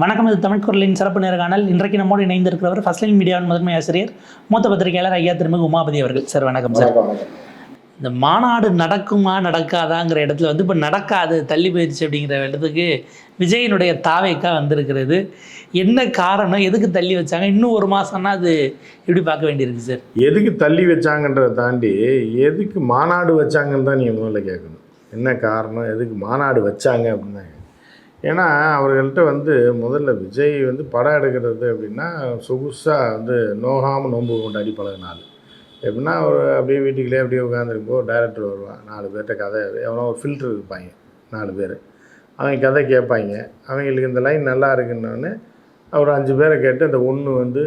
வணக்கம் இது தமிழ் குரலின் சிறப்பு நேர்காணல் இன்றைக்கு நம்மோடு இணைந்திருக்கிறவர் ஃபர்ஸ்ட் லைன் மீடியாவின் முதன்மை ஆசிரியர் மூத்த பத்திரிகையாளர் ஐயா திருமிகு உமாபதி அவர்கள். சார் வணக்கம் சார். இந்த மாநாடு நடக்குமா நடக்காதாங்கிற இடத்துல வந்து இப்போ நடக்காது தள்ளி போயிடுச்சு அப்படிங்கிற இடத்துக்கு விஜயனுடைய தாவைக்கா வந்திருக்கிறது. என்ன காரணம் எதுக்கு தள்ளி வச்சாங்க? இன்னும் ஒரு மாதம்னா அது எப்படி பார்க்க வேண்டியிருக்கு சார்? எதுக்கு தள்ளி வச்சாங்கன்றதை தாண்டி எதுக்கு மாநாடு வச்சாங்கன்னு தான் நீங்கள் முதல்ல கேட்கணும். என்ன காரணம் எதுக்கு மாநாடு வச்சாங்க அப்படின்னு ஏன்னா அவர்கள்ட்ட வந்து முதல்ல விஜய் வந்து படம் எடுக்கிறது அப்படின்னா சொகுசாக வந்து நோகாமல் நோன்பு கொண்டாடி பழகினாள் எப்படின்னா ஒரு அப்படியே வீட்டுக்குள்ளே அப்படியே உட்காந்துருப்போ டேரக்டர் வருவான். நாலு பேர்கிட்ட கதை எவனோ ஒரு ஃபில்டர் இருப்பாங்க நாலு பேர். அவங்க கதை கேட்பாங்க. அவங்களுக்கு இந்த லைன் நல்லா இருக்குன்னொன்னே ஒரு அஞ்சு பேரை கேட்டு அந்த ஒன்று வந்து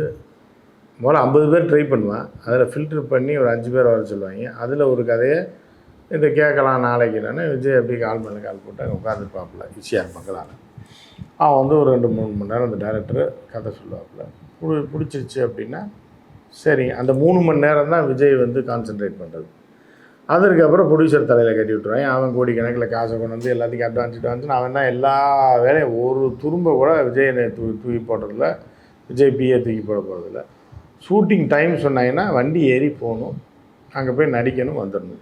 முதல்ல ஐம்பது பேர் ட்ரை பண்ணுவான். அதில் ஃபில்டர் பண்ணி ஒரு அஞ்சு பேர் வர சொல்லுவாங்க. அதில் ஒரு கதையை இதை கேட்கலாம் நாளைக்கு நான். விஜய் எப்படி கால் மேலே கால் போட்டு அங்கே உட்காந்துருப்பாப்புல ஈஸியாக மக்களால். அவன் வந்து ஒரு ரெண்டு மூணு மணி நேரம் அந்த டேரக்டர் கதை சொல்லுவாப்புல. பிடி பிடிச்சிருச்சு அப்படின்னா சரி அந்த மூணு மணி நேரம் தான் விஜய் வந்து கான்சென்ட்ரேட் பண்ணுறது அதற்கப்புறம் ப்ரொடியூசர் தலையில் கட்டி விட்டுருவாங்க அவன் கோடிக்கணக்கில் காசை கொண்டு வந்து எல்லாத்துக்கும் அட்வான்ஸ் அட்வான்ஸ் அவன் தான் எல்லா வேலையும் ஒரு துரும்ப கூட விஜயனை தூ தூக்கி போடுறதில்ல. விஜய் பிஏ தூக்கி போட போகிறதில்ல ஷூட்டிங் டைம் சொன்னாங்கன்னா வண்டி ஏறி போகணும். அங்கே போய் நடிக்கணும் வந்துடணும்.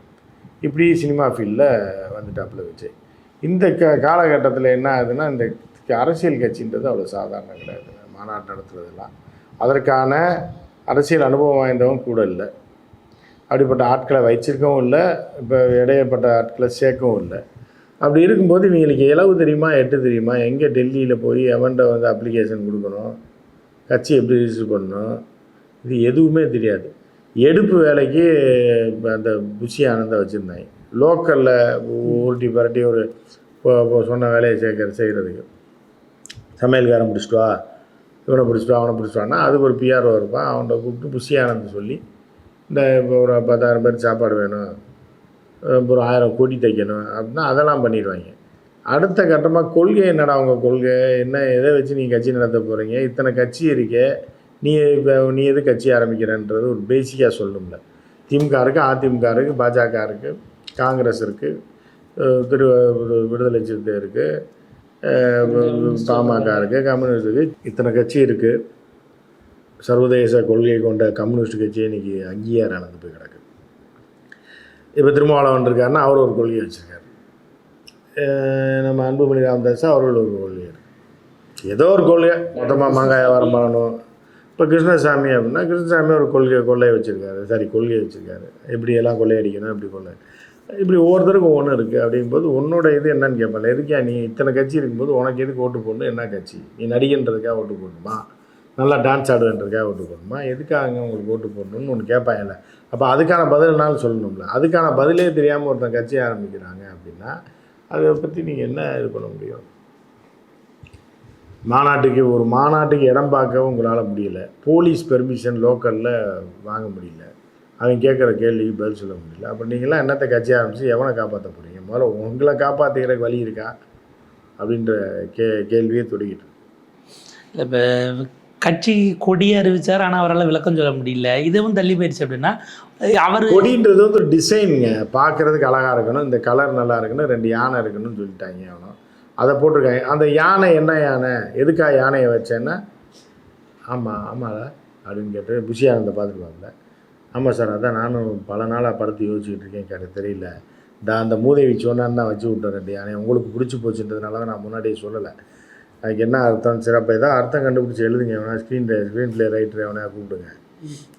இப்படி சினிமா ஃபீல்டில் வந்துட்டாப்புல விஜய். இந்த க காலகட்டத்தில் என்ன ஆகுதுன்னா இந்த அரசியல் கட்சின்றது அவ்வளோ சாதாரணம் கிடையாது. மாநாட்டு நடத்துறதெல்லாம். அதற்கான அரசியல் அனுபவம் வாய்ந்தவங்க கூட இல்லை. அப்படிப்பட்ட ஆட்களை வச்சிருக்கவும் இல்லை. இப்போ இடையப்பட்ட ஆட்களை சேர்க்கவும் இல்லை. அப்படி இருக்கும்போது இவங்களுக்கு இலவு தெரியுமா எட்டு தெரியுமா? எங்கே டெல்லியில் போய் எவன்கிட்ட வந்து அப்ளிகேஷன் கொடுக்கணும்? கட்சி எப்படி ரிஜிஸ்டர் பண்ணணும்? இது எதுவுமே தெரியாது. எடுப்பு வேலைக்கு அந்த புஷி ஆனந்தை வச்சுருந்தாங்க. லோக்கலில் உருட்டி பரட்டி ஒரு இப்போ- சொன்ன வேலையை சேர்க்க செய்கிறதுக்கு சமையல்காரன் பிடிச்சிட்டு வா இவனை பிடிச்சிட்டு அவனை பிடிச்சிட்டு வான்னா அதுக்கு ஒரு பிஆர்ஓ இருப்பான். அவன்கிட்ட கூப்பிட்டு புஷி ஆனந்த் சொல்லி இந்த இப்போ ஒரு பத்தாயிரம் பேர் சாப்பாடு வேணும் ஒரு ஆயிரம் கோடி தைக்கணும் அப்படின்னா அதெல்லாம் பண்ணிடுவாங்க. அடுத்த கட்டமாக கொள்கை என்னடா அவங்க கொள்கை? என்ன எதை வச்சு நீங்கள் கட்சி நடத்த போகிறீங்க இத்தனை கட்சி இருக்கே நீ இப்போ நீ எது கட்சி ஆரம்பிக்கிறன்றது ஒரு பேசிக்காக சொல்லும்ல. திமுக இருக்குது அதிமுக இருக்குது பாஜக இருக்குது காங்கிரஸ் இருக்குது திரு விடுதலை சிறுத்தை இருக்குது பாமக இருக்குது கம்யூனிஸ்ட் இருக்குது இத்தனை கட்சி இருக்குது சர்வதேச கொள்கை கொண்ட கம்யூனிஸ்ட் கட்சி இன்னைக்கு அங்கீகாரம் போய் கிடக்கு. இப்போ திருமாவளவன் இருக்காருன்னா அவர் ஒரு கொள்கை வச்சுருக்காரு. நம்ம அன்புமணி ராமதாஸ் அவர்கள் ஒரு கொள்கை ஏதோ ஒரு கொள்கை மொத்தமாக மாங்காய் வியாபாரம் பண்ணணும். இப்போ கிருஷ்ணசாமி அப்படின்னா கிருஷ்ணசாமி ஒரு கொள்கை கொள்ளையை வச்சுருக்காரு. சாரி கொள்கையை வச்சுருக்காரு. எப்படி எல்லாம் கொள்ளையடிக்கணும் இப்படி கொள்ளை இப்படி ஒவ்வொருத்தருக்கும் ஒன்று இருக்குது அப்படிங்கும்போது உன்னோட இது என்னன்னு கேட்பாங்க எதுக்கா நீ இத்தனை கட்சி இருக்கும்போது உனக்கு எதுக்கு ஓட்டு போடணும் என்ன கட்சி? நீ நடிகன்றதுக்காக ஓட்டு போடணுமா? நல்லா டான்ஸ் ஆடுன்றதுக்காக ஓட்டு போடணுமா? எதுக்காக உங்களுக்கு ஓட்டு போடணும்னு ஒன்று கேட்பாங்கல்ல அப்போ அதுக்கான பதில்னாலும் சொல்லணும்ல. அதுக்கான பதிலே தெரியாமல் ஒருத்தன் கட்சி ஆரம்பிக்கிறாங்க அப்படின்னா அதை பற்றி நீங்கள் என்ன இது பண்ண முடியும்? மாநாட்டுக்கு ஒரு மாநாட்டுக்கு இடம் பார்க்க உங்களால் முடியல. போலீஸ் பெர்மிஷன் லோக்கலில் வாங்க முடியல. அவன் கேட்குற கேள்விக்கு பதில் சொல்ல முடியல. அப்போ நீங்களாம் என்னத்தை கட்சி ஆரம்பித்து எவனை காப்பாற்ற போகிறீங்க முதல்ல உங்களை காப்பாற்றிக்கிற வழி இருக்கா? அப்படின்ற கே கேள்வியே தொடங்கிட்டு இப்போ கட்சி கொடியை அறிவிச்சார் ஆனால் அவரால் விளக்கம் சொல்ல முடியல. இதுவும் தள்ளி போயிடுச்சு அப்படின்னா அவர் கொடின்றது வந்து ஒரு டிசைனுங்க பார்க்குறதுக்கு அழகாக இருக்கணும். இந்த கலர் நல்லா இருக்கணும். ரெண்டு யானை இருக்கணும்னு சொல்லிட்டாங்க அவனும். அதை போட்டிருக்காங்க. அந்த யானை என்ன யானை? எதுக்காக யானையை வச்சேன்னா ஆமாம் ஆமாம் அப்படின்னு கேட்டு புஸியான இருந்த பார்த்துட்டு பார்த்துருப்பாப்புல ஆமாம் சார் அதான் நானும் பல நாளாக படத்தை யோசிச்சுக்கிட்டு இருக்கேன். கேட்ட தெரியல. நான் அந்த மூதேவி சொன்னான்னு தான் வச்சு விட்டேன் ரெண்டு யானை உங்களுக்கு பிடிச்சி போச்சுன்றதுனால தான் நான் முன்னாடியே சொல்லலை. அதுக்கு என்ன அர்த்தம் சிறப்பு ஏதாவது அர்த்தம் கண்டுபிடிச்சி எழுதுங்க. எவனா ஸ்க்ரீன் ஸ்க்ரீன் பிளே ரைட்டர் எவனா கூப்பிடுங்க.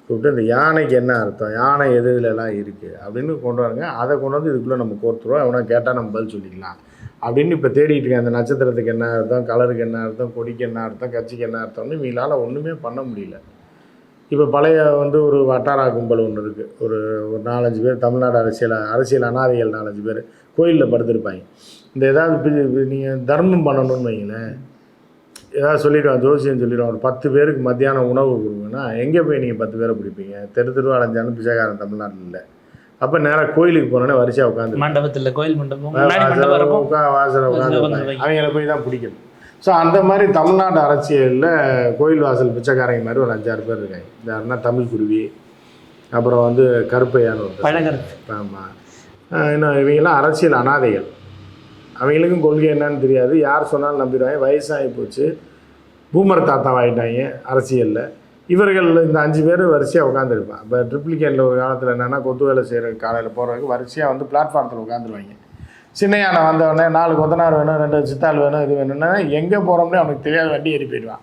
கூப்பிட்டு இந்த யானைக்கு என்ன அர்த்தம்? யானை எது இதுலலாம் இருக்குது அப்படின்னு கொண்டு வரங்க. அதை கொண்டு வந்து இதுக்குள்ளே நம்ம கோர்த்துருவோம். எவனா கேட்டால் நம்ம பதில் சொல்லிக்கலாம். அப்படின்னு இப்போ தேடிட்டு இருக்கேன். அந்த நட்சத்திரத்துக்கு என்ன அர்த்தம் கலருக்கு என்ன அர்த்தம் கொடிக்கு என்ன அர்த்தம் கட்சிக்கு என்ன அர்த்தம்னு இவங்களால் ஒன்றுமே பண்ண முடியல. இப்போ பழைய வந்து ஒரு வட்டாரா கும்பல் ஒன்று இருக்குது ஒரு ஒரு நாலஞ்சு பேர் தமிழ்நாடு அரசியல் அரசியல் அனாதைகள் நாலஞ்சு பேர் கோயிலில் படுத்திருப்பாங்க. இந்த ஏதாவது நீங்கள் தர்மம் பண்ணணும்னு வைங்களேன். ஏதாவது சொல்லிடுவான் ஜோசியம் சொல்லிடுவான் ஒரு பத்து பேருக்கு மத்தியானம் உணவு கொடுங்கன்னா எங்கே போய் நீங்கள் பத்து பேரை பிடிப்பீங்க? தெரு தெருவாக அலைஞ்சாலும் பிச்சைக்காரன் தமிழ்நாட்டில். இல்லை அப்போ நேராக கோயிலுக்கு போனோன்னே வரிசையாக உட்காந்து மண்டபத்தில் கோயில் மண்டபம் வாசல உட்காந்து அவங்கள போய் தான் பிடிக்கணும். ஸோ அந்த மாதிரி தமிழ்நாட்டு அரசியலில் கோயில் வாசல் பிச்சைக்காரங்க மாதிரி ஒரு அஞ்சாறு பேர் இருக்காங்க. யாருன்னா தமிழ் குருவி அப்புறம் வந்து கருப்பையான்னு ஒருத்தர் பழகருக்கு. ஆமாம் இன்னும் இவங்கெல்லாம் அரசியல் அனாதைகள். அவங்களுக்கும் கொள்கை என்னன்னு தெரியாது. யார் சொன்னாலும் நம்பிடுவாங்க. வயசாகி போச்சு. பூமர் தாத்தாவாயிட்டாங்க அரசியலில். இவர்கள் இந்த அஞ்சு பேர் வரிசையாக உட்காந்துருப்பான் இப்போ ட்ரிப்ளிகேனில் ஒரு காலத்தில் என்னென்னா கொத்து வேலை செய்கிற காலையில் போகிறதுக்கு வரிசையாக வந்து பிளாட்ஃபாரத்தில் உட்காந்துருவாங்க சின்ன யானை வந்தவொடனே நாலு கொத்தனார் வேணும் ரெண்டு சித்தாள் வேணும் இது வேணும்னா எங்கே போகிறோம்னே அவனுக்கு தெரியாத வண்டி ஏறி போயிடுவான்.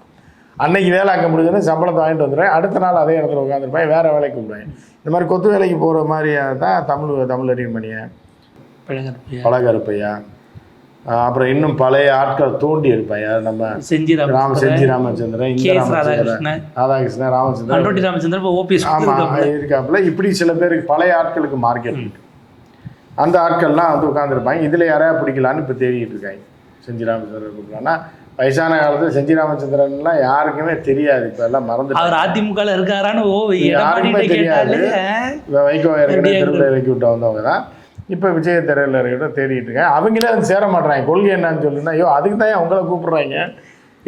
அன்னைக்கு வேலை அங்கே முடிஞ்சோடனே சம்பளத்தை வாங்கிட்டு வந்துடுவேன். அடுத்த நாள் அதே இடத்துல உட்காந்துருப்பாங்க வேறு வேலைக்கு கூப்பிடுவாங்க இந்த மாதிரி கொத்து வேலைக்கு போகிற மாதிரி தான் தமிழ் தமிழ் அறிவுமணியை பழகற்பையா பழகருப்பையா? அப்புறம் இன்னும் பழைய ஆட்கள் தோண்டி இருப்பாங்க. நம்ம செஞ்சி ராம செஞ்சி ராமச்சந்திரன் இந்த ராமச்சந்திரன். ராதாகிருஷ்ணன். ராமச்சந்திரன். ராமச்சந்திரன் ஓபிஎஸ் ஆமாம் இருக்காப்புல. இப்படி சில பேருக்கு பழைய ஆட்களுக்கு மார்க்கெட் இருக்கு. அந்த ஆட்கள்லாம் வந்து உட்காந்துருப்பாங்க இதில் யாரையா பிடிக்கலான்னு இப்போ தேடிட்டு இருக்காங்க. செஞ்சி ராமச்சந்திரன் கூப்பிடலாம்னா வயசான காலத்தில் செஞ்சி ராமச்சந்திரன்லாம் யாருக்குமே தெரியாது. இப்போ எல்லாம் மறந்து அவர் இருக்காரான்னு ஓ யாருக்குமே தெரியாது. வைகோ எப்படியா தெருவில் இறக்கி விட்டு வந்தவங்க தான். இப்போ விஜய தெருவில் தேடிட்டு இருக்கேன். அவங்களே வந்து சேர மாட்றாங்க. கொள்கை என்னன்னு சொல்லுன்னா ஐயோ அதுக்கு தான் உங்களை கூப்பிட்றாங்க?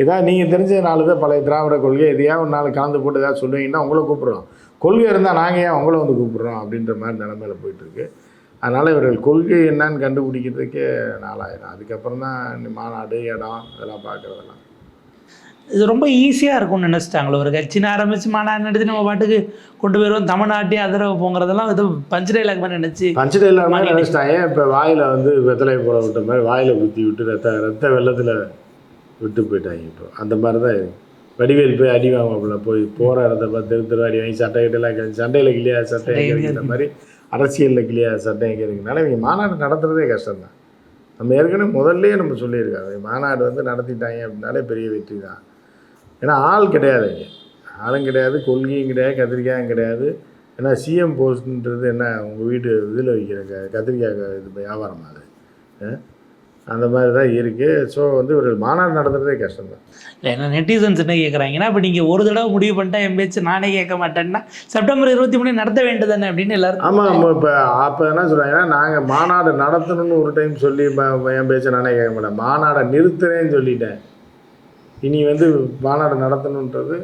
இதான் நீங்கள் தெரிஞ்ச நாலு தான் பழைய திராவிட கொள்கை எதையாவது ஒரு நாள் கலந்து போட்டு ஏதாவது சொல்லுவீங்கன்னா உங்களை கூப்பிடுறோம். கொள்கை இருந்தால் நாங்கள் ஏன் உங்களை வந்து கூப்பிட்றோம் அப்படின்ற மாதிரி நிலமையில போயிட்டுருக்கு அதனால் இவர்கள் கொள்கை என்னன்னு கண்டுபிடிக்கிறதுக்கே நாளாயிரம். அதுக்கப்புறம் தான் மாநாடு இடம் இதெல்லாம் பார்க்குறதெல்லாம். இது ரொம்ப ஈஸியாக இருக்கும்னு நினச்சிட்டாங்களோ ஒரு கட்சின்னு ஆரம்பிச்சு மாநாடு நடத்தி நம்ம பாட்டுக்கு கொண்டு போயிடுவோம் தமிழ்நாட்டையும் அதிரவு போங்கிறதெல்லாம் இது பஞ்ச டைலாக் மாதிரி நினச்சி. பஞ்சத்தில் இல்லாமல் நினச்சிட்டாங்க. இப்போ வாயில் வந்து வெத்தலை போட விட்ட மாதிரி வாயில் குத்தி விட்டு ரத்த ரத்த வெள்ளத்தில் விட்டு போயிட்டாங்க இப்போ. அந்த மாதிரி தான் இருக்கு வடிவேல் போய் அடி வாங்குவாப்புல. போய் போகிற இடத்த பார்த்து தெரு தெரு அடி வாங்கி சட்டை கிட்டலாம் சண்டையில் கிளியா சட்டை எங்கே இருக்கிற மாதிரி அரசியலில் கிளியா சட்டை எங்கே இருக்குனால இவங்க மாநாடு நடத்துறதே கஷ்டம்தான். நம்ம ஏற்கனவே முதல்லயே நம்ம சொல்லியிருக்காங்க. மாநாடு வந்து நடத்திட்டாங்க அப்படின்னாலே பெரிய வெற்றி தான் ஏன்னா ஆள் கிடையாது. ஆளும் கிடையாது கொள்கையும் கிடையாது கத்திரிக்காயும் கிடையாது. ஏன்னா சிஎம் போஸ்ட்ன்றது என்ன உங்கள் வீட்டு இதில் வைக்கிற க கத்திரிக்காய் இது வியாபாரம் அது? அந்த மாதிரி தான் இருக்குது ஸோ வந்து ஒரு மாநாடு நடத்துறதே கஷ்டம்தான் இல்லை என்ன நெட்டிசன்ஸ் என்ன கேட்குறாங்கன்னா இப்போ நீங்கள் ஒரு தடவை முடிவு பண்ணிட்டா என் பேச்சு நானே கேட்க மாட்டேன்னா செப்டம்பர் இருபத்தி மூணு நடத்த வேண்டியதானே அப்படின்னு எல்லாரும் ஆமாம் நம்ம இப்போ அப்போ என்ன சொல்கிறாங்கன்னா நாங்கள் மாநாடு நடத்தணும்னு ஒரு டைம் சொல்லி என் பேச்சை நானே கேட்க மாட்டேன். மாநாடை நிறுத்துறேன்னு சொல்லிட்டேன். இனி வந்து மாநாடு நடத்தணுன்றது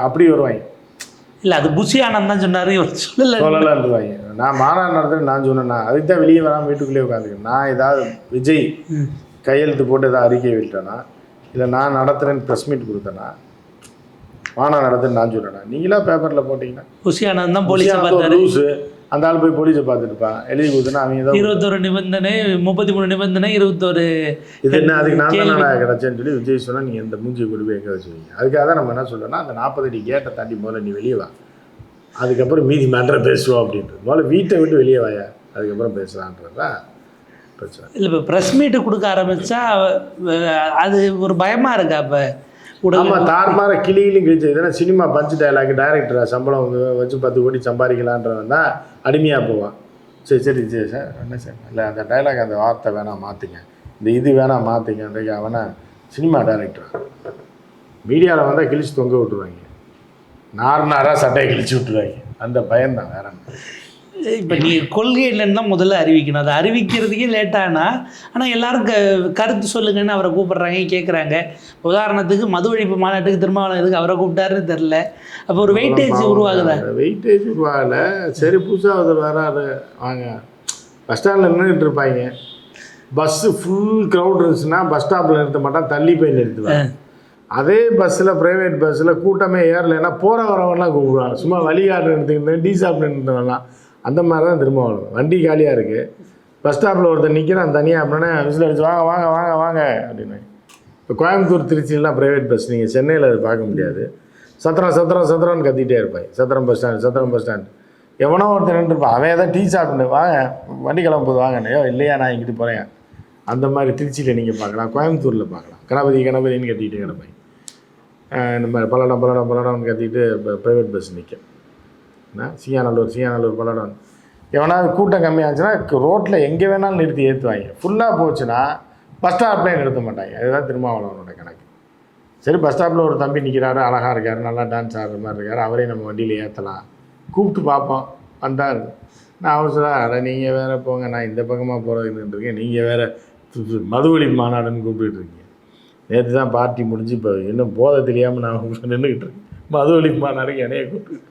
அப்படி வருவாங்க இல்லை அது புஷி ஆனந்த் தான் சொன்னார். சொல்லலை. சொல்லலான்ட்டுருவாங்க நான் மாநாடு நடத்துறேன் நான் சொன்னேன்னா அதுக்கு தான் வெளியே வராமல் வீட்டுக்குள்ளேயே உட்காந்துருக்கேன் நான் ஏதாவது விஜய். கையெழுத்து போட்டு ஏதாவது அறிக்கை விட்டேன்னா இல்லை நான் நடத்துகிறேன்னு ப்ரெஸ் மீட் கொடுத்தேன்னா மாநாடு நடத்துன்னு நான் சொல்கிறேன்னா நீங்களா பேப்பரில் போட்டிங்கன்னா? புஷி ஆனந்த் தான் போலீஸை லூஸு அந்த ஆள் போய் போலீஸை பார்த்துருப்பான் எழுதி கொடுத்தனா அவங்க ஏதோ இருபத்தொரு நிபந்தனை முப்பத்தி மூணு நிபந்தனை இருபத்தொரு இது என்ன அதுக்கு நான். தானே கிடைச்சேன்னு சொல்லி விஜய் சொன்னால் நீங்கள் இந்த மூஞ்சியை கொண்டு போய் எங்கே வச்சுருவீங்க அதுக்காக தான் நம்ம என்ன சொல்றோம்னா அந்த நாற்பது அடி கேட்டை தாண்டி முதல்ல நீ வெளியே வா. அதுக்கப்புறம் மீதி மேட்டரை பேசுவோம் அப்படின்றது முதல்ல வீட்டை விட்டு வெளியே வாயா. அதுக்கப்புறம் பேசலான்றது தான் பிரச்சனை. இல்லை இப்போ ப்ரெஸ் மீட்டு கொடுக்க ஆரம்பித்தா அது ஒரு பயமாக இருக்கா இப்போ ஆமாம் தார்மார கிளியிலும் கிழிச்சு இதெல்லாம் சினிமா பஞ்சு டைலாக் டைரக்டரா சம்பளம் வச்சு பத்து கோடி சம்பாதிக்கலான்றவன் தான் அடிமையாக போவான் சரி சரி சரி சார். என்ன சார்? இல்லை அந்த டைலாக் அந்த வார்த்தை வேணாம் மாற்றுங்க இந்த இது வேணாம் மாற்றுங்க அன்றைக்கு அவனை சினிமா டைரக்டரா மீடியாவில் வந்தால் கிழிச்சு தொங்க விட்டுருவாங்க. நார் நாராக சட்டையை கிழிச்சு விட்டுருவாங்க. அந்த பயம்தான் வேற என்ன. இப்போ நீங்கள் கொள்கை இல்லைன்னு தான் முதல்ல அறிவிக்கணும். அதை அறிவிக்கிறதுக்கே லேட்டானா ஆனால் எல்லாரும் க கருத்து சொல்லுங்கன்னு அவரை கூப்பிடுறாங்க கேட்குறாங்க உதாரணத்துக்கு மது ஒழிப்பு மாநாட்டுக்கு திருமாவளம் எதுக்கு அவரை கூப்பிட்டாருன்னு தெரில அப்போ ஒரு வெயிட்டேஜ் உருவாகுதா வெயிட்டேஜ் உருவாகல? சரி புதுசாக ஒருத்தர் வராரு வாங்க. பஸ் ஸ்டாண்டில் நின்றுட்டு இருப்பாங்க. பஸ்ஸு ஃபுல் க்ரௌட் இருந்துச்சுன்னா பஸ் ஸ்டாப்பில் நிறுத்த மாட்டான் தள்ளி போய் நிறுத்துவேன். அதே பஸ்ஸில் ப்ரைவேட் பஸ்ஸில் கூட்டமே ஏறலைன்னா போகிற வரவங்கலாம் கூப்பிடுவாங்க சும்மா வழிகாட்டு நிறுத்திக்கிட்டு டீ சாப்பிட்டு நிறுத்தவங்கலாம் அந்த மாதிரி தான் திரும்ப வரணும் வண்டி காலியாக இருக்குது பஸ் ஸ்டாப்பில் ஒருத்தர் நிற்கிறான் தனியாக அப்படின்னா விசில் அடிச்சு வாங்க வாங்க வாங்க வாங்க அப்படின்னு. இப்போ கோயம்புத்தூர் திருச்சிலாம் ப்ரைவேட் பஸ் நீங்கள் சென்னையில் அது பார்க்க முடியாது. சத்திரம் சத்திரம் சத்திரம்னு கத்திகிட்டே இருப்பேன். Chathiram bus stand Chathiram bus stand எவனோ ஒருத்தர் நின்றுருப்பான் அவன் ஏதாவது டீ சாப்பிட்டு வாங்க வண்டி கிளம்ப போது "ஐயோ, இல்லையா நான் இங்கிட்டு போகிறேன் அந்த மாதிரி திருச்சியில் நீங்கள் பார்க்கலாம் கோயம்புத்தூரில் பார்க்கலாம். கணபதி கணபதின்னு கத்திக்கிட்டு கிடப்பேன். இந்த மாதிரி பல்லடம் பல்லடம் பல்லடம்னு கத்திட்டு ப்ரைவேட் பஸ் நிற்கும் என்ன? சியாநல்லூர் சியாநல்லூர் பல்லடம் எவனாவது கூட்டம் கம்மியாச்சுன்னா ரோட்டில் எங்கே வேணாலும் நிறுத்தி ஏற்றுவாங்க ஃபுல்லாக போச்சுன்னா பஸ் ஸ்டாப்லேயே நிறுத்த மாட்டாங்க. அதுதான் திருமாவளவனோட கணக்கு. சரி பஸ் ஸ்டாப்பில் ஒரு தம்பி நிற்கிறாரு அழகாக இருக்கார் நல்லா டான்ஸ் ஆடுற மாதிரி இருக்கார் அவரே நம்ம வண்டியில் ஏற்றலாம் கூப்பிட்டு பார்ப்போம். வந்தார். நான் அவசரம் அட நீங்கள் வேறு போங்க நான் இந்த பக்கமாக போகிறதுக்கு இருக்கேன். நீங்கள் வேறு மதுவெளி மாநாடுன்னு கூப்பிட்டுட்டு இருக்கீங்க. நேற்று தான் பார்ட்டி முடிஞ்சு இப்போ இன்னும் போதை தெரியாமல் நான் நின்றுக்கிட்டு இருக்கேன். மதுவெளி மாநாடுக்கு என்னைய கூப்பிட்டு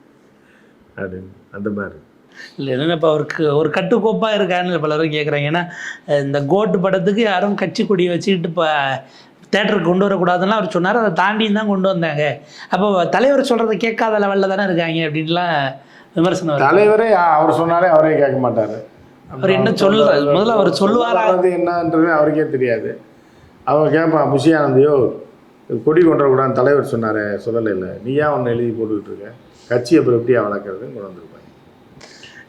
அப்படின்னு அந்த மாதிரி. இல்லை என்னென்ன இப்போ அவருக்கு ஒரு கட்டுக்கோப்பாக இருக்கான்னு பலரும் கேட்குறாங்க ஏன்னா இந்த கோட்டு படத்துக்கு யாரும் கட்சி கொடியை வச்சுக்கிட்டு இப்போ தேட்டருக்கு கொண்டு வரக்கூடாதுன்னு அவர் சொன்னார். அதை தாண்டியும் தான் கொண்டு வந்தாங்க. அப்போ தலைவர் சொல்கிறத கேட்காத லெவலில் தானே இருக்காங்க அப்படின்லாம் விமர்சனம். தலைவரே அவர் சொன்னாலே அவரே கேட்க மாட்டார். அவர் என்ன சொல்றாரு? முதல்ல அவர் சொல்லுவாரா? அது என்னன்றது அவருக்கே தெரியாது. அவர் கேட்பான் புஷி ஆனந்தியோ கொடி கொண்டு வரக்கூடாதுன்னு தலைவர் சொன்னாரே சொல்லலை இல்லை நீ ஏன் ஒன்று எழுதி போட்டுக்கிட்டு இருக்க? கட்சி அப்புறம் எப்படி வளர்க்குறதுன்னு கொண்டு வந்திருப்பாங்க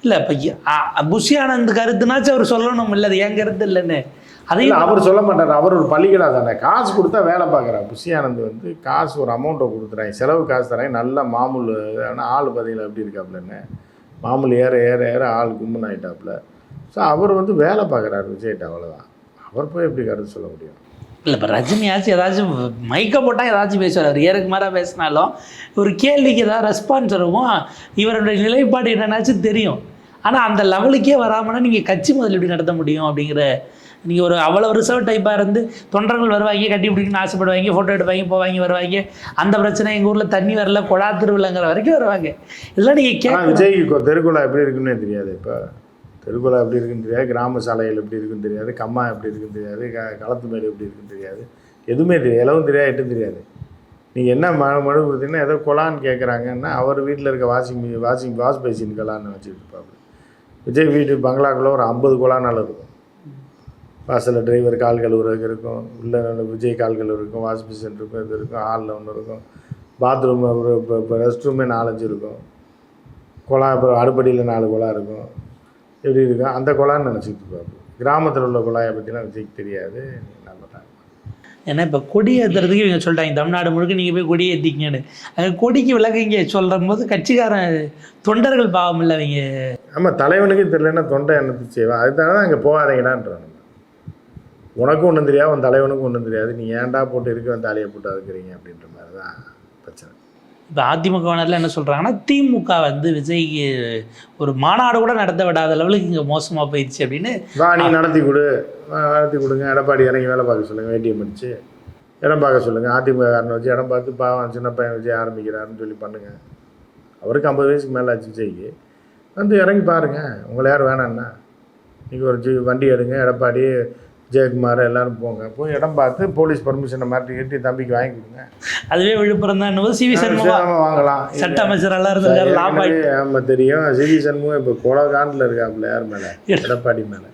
இல்லை இப்போ புஷி ஆனந்த் கருத்துனாச்சும் அவர் சொல்லணும். இல்லை அது என் கருத்து இல்லைன்னு. இல்லை அதையும் அவர் சொல்ல மாட்டார். அவர் ஒரு பள்ளிக்கடா தானே. காசு கொடுத்தா வேலை பார்க்குறான் புஷி ஆனந்த் வந்து காசு ஒரு அமௌண்ட்டை கொடுத்துறாங்க. செலவு காசு தராங்க நல்ல மாமூல் ஆனால் ஆள் பார்த்தீங்களா எப்படி இருக்காப்புலன்னு மாமூல் ஏற ஏற ஏற ஆள் கும்பன் ஆகிட்டாப்புல ஸோ அவர் வந்து வேலை பார்க்குறாரு விஜய்கிட்ட அவ்வளோதான் அவர் போய் எப்படி கருத்து சொல்ல முடியும்? இல்லை இப்போ ரஜினியாச்சும் ஏதாச்சும் மைக்க போட்டால் ஏதாச்சும் பேசுவார். அவர் ஏறுக்கு மாறா பேசினாலும் ஒரு கேள்விக்கு ஏதாவது ரெஸ்பான்ஸ் வருவோம் இவருடைய நிலைப்பாடு என்னன்னாச்சும் தெரியும். ஆனால் அந்த லெவலுக்கே வராமனா நீங்கள் கட்சி முதல்ல எப்படி நடத்த முடியும் அப்படிங்கிற நீங்கள் ஒரு அவ்வளோ ரிசர்வ் டைப்பாக இருந்து தொண்டர்கள் வருவாங்க கட்டி பிடிக்கணும்னு ஆசைப்படுவாங்க ஃபோட்டோ எடுப்பாங்க போவாங்க வருவாங்க. அந்த பிரச்சனை எங்கள் ஊரில் தண்ணி வரல கொடா திருவிழாங்கிற வரைக்கும் வருவாங்க. இதெல்லாம் நீங்கள் கேட்க விஜய்க்கு கொ- தெருக்குழா எப்படி இருக்குன்னே தெரியாது இப்போ. தெருக்குழா எப்படி இருக்குன்னு தெரியாது கிராம சாலைகள் எப்படி இருக்குன்னு தெரியாது கம்மா எப்படி இருக்குன்னு தெரியாது க களத்து மேடு எப்படி இருக்குன்னு தெரியாது. எதுவுமே தெரியாது எலவும் தெரியாது எட்டும் தெரியாது. நீங்கள் என்ன ம மனு கொடுத்தீங்கன்னா ஏதோ கொலான்னு கேட்குறாங்கன்னா அவர் வீட்டில் இருக்க வாஷிங் வாஷிங் வாஷ் பேசின் குழான்னு வச்சுட்டு இருப்பாப்புல விஜய் வீட்டு பங்களாக்குள்ளே ஒரு ஐம்பது குழானால இருக்கும். வாசலில் டிரைவர் கால் கழுவுறதுக்கு இருக்கும் உள்ள விஜய் கால் கழுவு இருக்கும் வாஷ் மிஷின் இருக்கும் இது இருக்கும் ஹாலில் ஒன்று இருக்கும். பாத்ரூம் ஒரு இப்போ இப்போ ரெஸ்ட் ரூமே நாலஞ்சு இருக்கும். குழா இப்போ அடுப்படியில் நாலு குழா இருக்கும். எப்படி இருக்கும் அந்த குழான்னு நினச்சிட்டு இருப்பாரு கிராமத்தில் உள்ள குழாயை பற்றிலாம் விஜய்க்கு தெரியாது. என்ன பண்ணுறாங்க ஏன்னா இப்போ கொடி ஏற்றுறதுக்கு இவங்க சொல்லிட்டாங்க. தமிழ்நாடு முழுக்க நீங்கள் போய் கொடி ஏற்றிக்கங்கன்னு கொடிக்கு விலக இங்கே சொல்கிற போது கட்சிக்காரன் தொண்டர்கள் பாவம் இல்லை அவங்க ஆமாம் தலைவனுக்கு தெரியலன்னா தொண்டை என்னத்து செய்வான் அதுதானே தான் அங்கே போகாதீங்கடான்றான் உனக்கும் ஒன்றும் தெரியாது உன் தலைவனுக்கும் ஒன்றும் தெரியாது. நீ ஏன்டா போட்டு இருக்க வந்து தலையை போட்டு அதுக்குறீங்க அப்படின்ற மாதிரி தான் பிரச்சனை. இப்போ அதிமுகவினரில் என்ன சொல்கிறாங்கன்னா திமுக வந்து விஜய்க்கு ஒரு மாநாடு கூட நடத்த விடாத லெவலுக்கு இங்கே மோசமாக போயிடுச்சு அப்படின்னு. வா நீ நடத்தி கொடு. வா, நடத்தி கொடுங்க. எடப்பாடி இறங்கி வேலை பார்க்க சொல்லுங்கள் ஏடிஎம் அடிச்சு. இடம் பார்க்க சொல்லுங்கள் அதிமுக காரனை வச்சு இடம் பார்த்து பாவம் சின்ன பையன் வச்சு ஆரம்பிக்கிறாருன்னு சொல்லி பண்ணுங்கள் அவருக்கு ஐம்பது வயசுக்கு மேலே ஆச்சு விஜய்க்கு. வந்து இறங்கி பாருங்கள் உங்களை யார் வேணாம்னா நீங்கள் ஒரு ஜி வண்டி எடுங்க. எடப்பாடி ஜெயக்குமார் எல்லாரும் போங்க. போய் இடம் பார்த்து போலீஸ் பர்மிஷனை மாட்டி கட்டி தம்பிக்கு வாங்கி கொடுங்க. அதுவே விழுப்புரம் தான் சி வி சண்முகா சேதாரமா வாங்கலாம். சட்ட அமைச்சரெல்லாம் லாபாய் ஆமாம் தெரியும். சிவி சண்முகம் இப்போ கொலகாண்டில் இருக்காப்புல யார் மேலே? எடப்பாடி மேலே.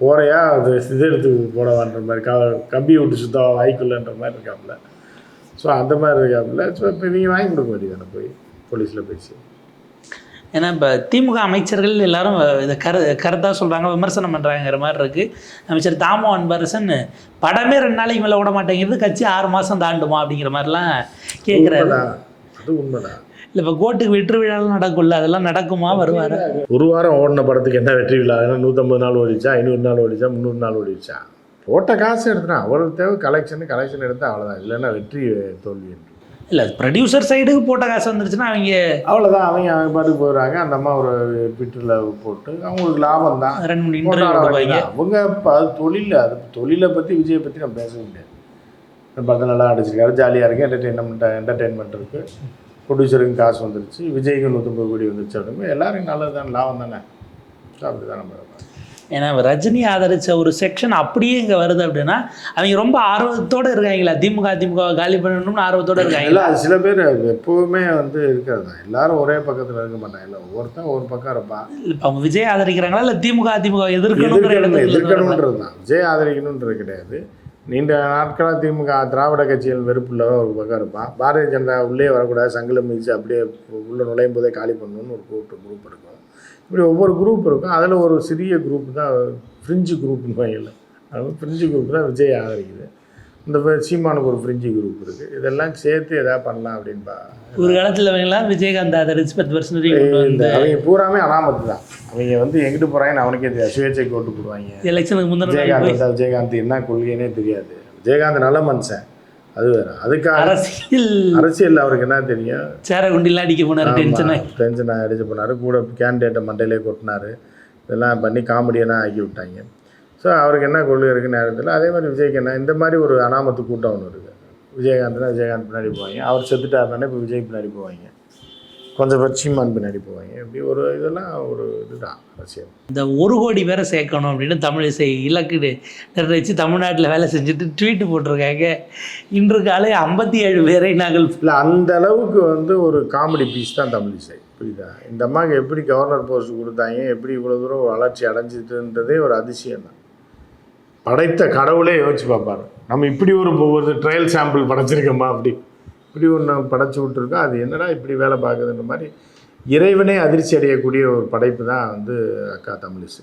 போறையா? அது இது எடுத்து போடவான்ற மாதிரி க கம்பி விட்டு சுத்தம் வாய்க்குள்ளன்ற மாதிரி இருக்காப்புல. ஸோ அந்த மாதிரி இருக்காப்புல. ஸோ இப்போ நீங்கள் வாங்கி கொடுக்க வேண்டியதானே போய் போலீஸில் பேசி ஏன்னா இப்போ திமுக அமைச்சர்கள் எல்லாரும் இதை கரு கருத்தாக சொல்கிறாங்க விமர்சனம் பண்ணுறாங்கிற மாதிரி இருக்குது அமைச்சர் தாமோ அன்பரசன் படமே ரெண்டு நாளைக்கு மேலே விட மாட்டேங்கிறது கட்சி ஆறு மாதம் தாண்டுமா? அப்படிங்கிற மாதிரிலாம் கேட்குறாரு அது உண்மைதான் இல்லை இப்போ கோட்டுக்கு வெற்றி விழாலாம் நடக்கும்ல அதெல்லாம் நடக்குமா? வருவார்? ஒரு வாரம் ஓடின படத்துக்கு என்ன வெற்றி விழா? அதனால் நூற்றம்பது நாள் ஓடிச்சா ஐநூறு நாள் ஓடிச்சா முந்நூறு நாள் ஓடிச்சா போட்ட காசு எடுத்துட்டான். அவருக்கு தேவை கலெக்ஷன் கலெக்ஷன் எடுத்தால் அவ்வளோதான் இல்லைன்னா வெற்றி தோல்வி என்று. இல்லை ப்ரொடியூசர் சைடுக்கு போட்ட காசு வந்துருச்சுன்னா அவங்க அவ்வளோதான் அவங்க அவங்க பாட்டுக்கு போயிடுறாங்க. அந்த அம்மா ஒரு ட்விட்டரில் போட்டு அவங்களுக்கு லாபம் தான். ரெண்டு மூணு இன்டர்வியூ அவங்க இப்போ அது தொழில் அது தொழிலை பற்றி விஜயை பற்றி நம்ம பேச முடியாது. படத்தை நல்லா அடிச்சிருக்காரு ஜாலியாக இருக்குது என்டர்டெயின்மெண்ட் என்டர்டெயின்மெண்ட் இருக்குது ப்ரொடியூசருக்கு காசு வந்துருச்சு விஜய்க்கு நூற்றம்பது கோடி வந்துருச்சு அப்படின்னு எல்லாருக்கும் நல்லது தான் லாபம் தானே? அப்படி தான் நம்ம ஏன்னா ரஜினி ஆதரிச்ச ஒரு செக்ஷன் அப்படியே இங்கே வருது அப்படின்னா அவங்க ரொம்ப ஆர்வத்தோடு இருக்காங்களா? திமுக திமுக காலி பண்ணணும்னு ஆர்வத்தோடு அது சில பேர் எப்போவுமே வந்து இருக்கிறது தான் எல்லாரும் ஒரே பக்கத்தில் இருக்க மாட்டாங்க. இல்லை ஒவ்வொருத்தன் ஒரு பக்கம் இருப்பான். இப்போ அவங்க விஜய் ஆதரிக்கிறாங்களா? இல்லை திமுக திமுக எதிர்க்கணுங்கிற? எதிர்க்கணுன்றது தான். விஜய் ஆதரிக்கணுன்றது கிடையாது. நீண்ட நாட்களாக திமுக திராவிட கட்சிகள் வெறுப்புள்ளவன் ஒரு பக்கம் இருப்பான். பாரதிய ஜனதா உள்ளே வரக்கூடாது. சங்கிலம் மிதிச்சு அப்படியே உள்ளே நுழையும் போதே காலி பண்ணணும்னு ஒரு கூட்டு குரூப் இருக்கும். இப்படி ஒவ்வொரு குரூப் இருக்கும். அதில் ஒரு சிறிய குரூப் தான் ஃப்ரிஞ்சு குரூப்னு வகையில். அது ஃப்ரிஞ்சு குரூப் தான் விஜய் ஆதரிக்குது. இந்த சீமானுக்கு ஒரு ஃப்ரிஞ்சு குரூப் இருக்குது இதெல்லாம் சேர்த்து எதாவது பண்ணலாம் அப்படின்பா ஒரு காலத்தில் அவங்களாம் விஜயகாந்த் ஆதரிச்சு பத்து வருஷம் அவங்க பூராமே அனாமத்து தான். அவங்க வந்து எங்கிட்டு போகிறாங்கன்னு அவனுக்கே சுயேட்சைக்கு ஓட்டு போடுவாங்க. எலெக்ஷனுக்கு நாள் விஜயகாந்த் விஜயகாந்த் என்ன கொள்கைன்னே தெரியாது. விஜயகாந்த் நல்ல மனுஷன். அது வேற. அதுக்காக அரசியல். அரசியல் அவருக்கு என்ன தெரியும்? சேர குண்டிலாம் அடிக்க போனார் டென்ஷனாக டென்ஷன் அடிச்சு போனார். கூட கேண்டிடேட்டை மண்டையிலே கொட்டினாரு. இதெல்லாம் பண்ணி காமெடியெல்லாம் ஆக்கி விட்டாங்க. ஸோ அவருக்கு என்ன கொள்கை இருக்குன்னு தெரியல. அதே மாதிரி விஜய்க்கு என்ன இந்த மாதிரி ஒரு அனாமத்து கூட்டம் ஒன்று இருக்குது விஜயகாந்த்னா விஜயகாந்த் பின்னாடி போவாங்க. அவர் செத்துட்டாருனாலே இப்போ விஜய் பின்னாடி போவாங்க. கொஞ்சம் பேர் சீமான் பின்னாடி போவாங்க. இப்படி ஒரு இதெல்லாம் ஒரு இதுதான் அரசியல். இந்த ஒரு கோடி பேரை சேர்க்கணும் அப்படின்னு தமிழிசை இலக்கு நிர்ணயித்து தமிழ்நாட்டில் வேலை செஞ்சுட்டு ட்வீட் போட்டிருக்காங்க. இன்று காலை ஐம்பத்தி ஏழு பேரை நாங்கள் இல்லை அந்த அளவுக்கு வந்து ஒரு காமெடி பீஸ் தான் தமிழிசை புரியுதா? இந்த அம்மாவுக்கு எப்படி கவர்னர் போஸ்ட் கொடுத்தாங்க எப்படி இவ்வளோ தூரம் வளர்ச்சி அடைஞ்சிட்டுன்றதே ஒரு அதிசயம் தான். படைத்த கடவுளே யோசிச்சு பார்ப்பாரு. நம்ம இப்படி ஒரு ஒரு ட்ரையல் சாம்பிள் படைச்சிருக்கோமா அப்படி? இப்படி ஒன்று படைச்சி விட்ருக்கோம் அது என்னடா இப்படி வேலை பார்க்குதுன்ற மாதிரி இறைவனே அதிர்ச்சி அடையக்கூடிய ஒரு படைப்பு தான் வந்து அக்கா தமிழிசை.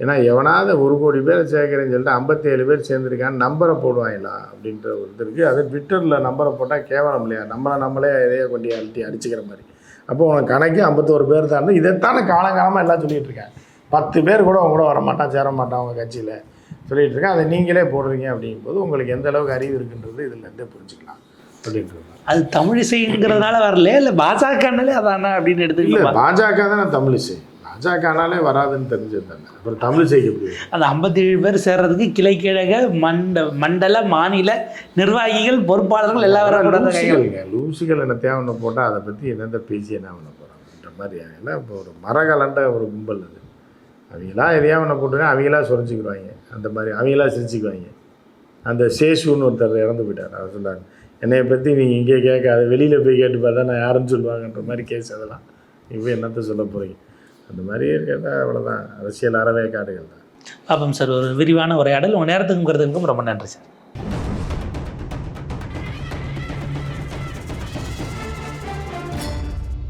ஏன்னா எவனாவது ஒரு கோடி பேர் சேர்க்குறேன்னு சொல்லிட்டு ஐம்பத்தேழு பேர் சேர்ந்துருக்கான்னு நம்பரை போடுவாங்களா அப்படின்ற ஒரு இது இருக்குது அது ட்விட்டரில் நம்பரை போட்டால் கேவலம் இல்லையா? நம்மளை நம்மளே இதையே கொண்டு அழுத்தி அடிச்சுக்கிற மாதிரி. அப்போ உனக்கு கணக்கு ஐம்பத்தோரு பேர் தான். இதைத்தானே காலங்காலமாக எல்லாம் சொல்லிகிட்டு இருக்கேன் பத்து பேர் கூட அவங்க கூட வரமாட்டான் சேர மாட்டான் அவங்க கட்சியில் சொல்லிகிட்டு இருக்கேன் அதை நீங்களே போடுறீங்க அப்படிங்கும்போது உங்களுக்கு எந்த அளவுக்கு அறிவு இருக்குன்றது இதில் இருந்தே புரிஞ்சுக்கலாம். இருக்காங்க அது தமிழிசைங்கிறதுனால வரல இல்லை பாஜகனாலே அதானா அப்படின்னு இல்லை எடுத்துக்கலாம் பாஜக தானே தமிழிசை பாஜகனாலே வராதுன்னு தெரிஞ்சது தானே. அப்புறம் தமிழிசைக்கு எப்படி? அந்த ஐம்பத்தி ஏழு பேர் சேர்றதுக்கு கிளை கிழக மண்ட மண்டல மாநில நிர்வாகிகள் பொறுப்பாளர்கள் எல்லாம் வரக்கூடாது லூசுகள் என்ன தேவைன்னு போட்டால் அதை பற்றி என்னென்ன பேசி என்ன பண்ண போகிறாங்கன்ற மாதிரி எல்லாம் இப்போ ஒரு மரகலண்ட ஒரு கும்பல் அது. அவங்களாம் எதையா ஒன்று போட்டுருங்க அவங்களா சொரிஞ்சிக்கிடுவாங்க. அந்த மாதிரி அவங்களா சிரிச்சுக்குவாங்க. அந்த சேஷுன்னு ஒருத்தர் இறந்து போயிட்டார். அவர் சொன்னார் என்னைய பற்றி நீங்கள் இங்கே கேட்காத வெளியில் போய் கேட்டு பார்த்தா நான் யாருன்னு சொல்லுவாங்கன்ற மாதிரி கேஸ் அதெல்லாம். இப்போ என்னத்தை சொல்ல போகிறீங்க அந்த மாதிரி இருக்கிறதா அவ்வளோதான் அரசியல் அறவே காடுகள் தான். பாப்போம் சார் ஒரு விரிவான உரையாடல். உங்கள் நேரத்துக்குங்கிறதுக்கும் ரொம்ப நன்றி சார்.